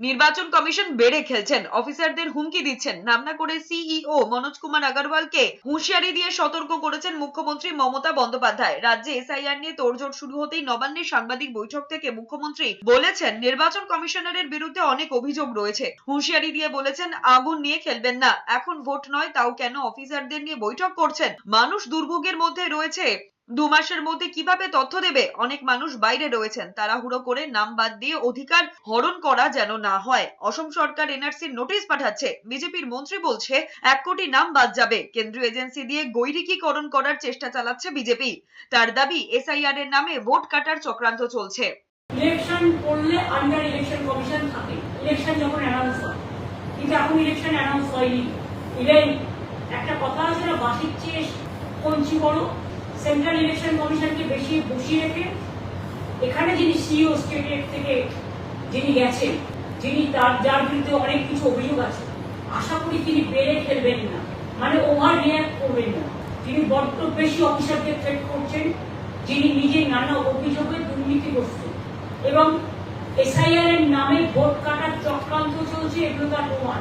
নির্বাচন কমিশন বেড়ে খেলছেন। অফিসারদের হুমকি দিচ্ছেন। নাম না করে সিইও মনোজ কুমার আগরওয়ালকে হুঁশিয়ারি দিয়ে সতর্ক করেছেন মুখ্যমন্ত্রী মমতা বন্দ্যোপাধ্যায়। রাজ্যে এসআইআর নিয়ে তোড়জোড় শুরু হতেই নবান্নের সাংবাদিক বৈঠক থেকে মুখ্যমন্ত্রী বলেছেন, নির্বাচন কমিশনারের বিরুদ্ধে অনেক অভিযোগ রয়েছে। হুঁশিয়ারি দিয়ে বলেছেন, আগুন নিয়ে খেলবেন না। এখন ভোট নয়, তাও কেন অফিসারদের নিয়ে বৈঠক করছেন? মানুষ দুর্ভোগের মধ্যে রয়েছে। দু মাসের মধ্যে কীভাবে তথ্য দেবে? অনেক মানুষ বাইরে রয়েছেন। তাড়াহুড়ো করে নাম বাদ দিয়ে অধিকার হরণ করা যেন না হয়। অসম সরকার এনআরসির নোটিশ পাঠাচ্ছে। বিজেপির মন্ত্রী বলছে, এক কোটি নাম বাদ যাবে। কেন্দ্রীয় এজেন্সি দিয়ে গৈরিকীকরণ করার চেষ্টা চালাচ্ছে বিজেপি। তার দাবি এসআইআর এর নামে ভোট কাটার চক্রান্ত চলছে। ইলেকশন করলে আন্ডার ইলেকশন কমিশন থাকে। ইলেকশন যখন অ্যানাউন্স হয়। কিন্তু এখন ইলেকশন অ্যানাউন্স হয়নি। ইভেন একটা কথা আছে না বাসির চেয়ে কঞ্চি বড়। সেন্ট্রাল ইলেকশন কমিশনকে বেশি বসিয়ে রেখে, এখানে যিনি সিইও স্টেটের থেকে যিনি গেছেন, যিনি তার, যার বিরুদ্ধে অনেক কিছু অভিযোগ আছে, আশা করি তিনি বেড়ে খেলবেন না। মানে ওভার রিয়াক্ট করবেন না। তিনি বড্ড বেশি অফিসারকে থ্রেট করছেন, যিনি নিজে নানা অভিযোগে দুর্নীতিগ্রস্ত। এবং এসআইআর এর নামে ভোট কাটার চক্রান্ত চলছে, এগুলো তার প্রমাণ।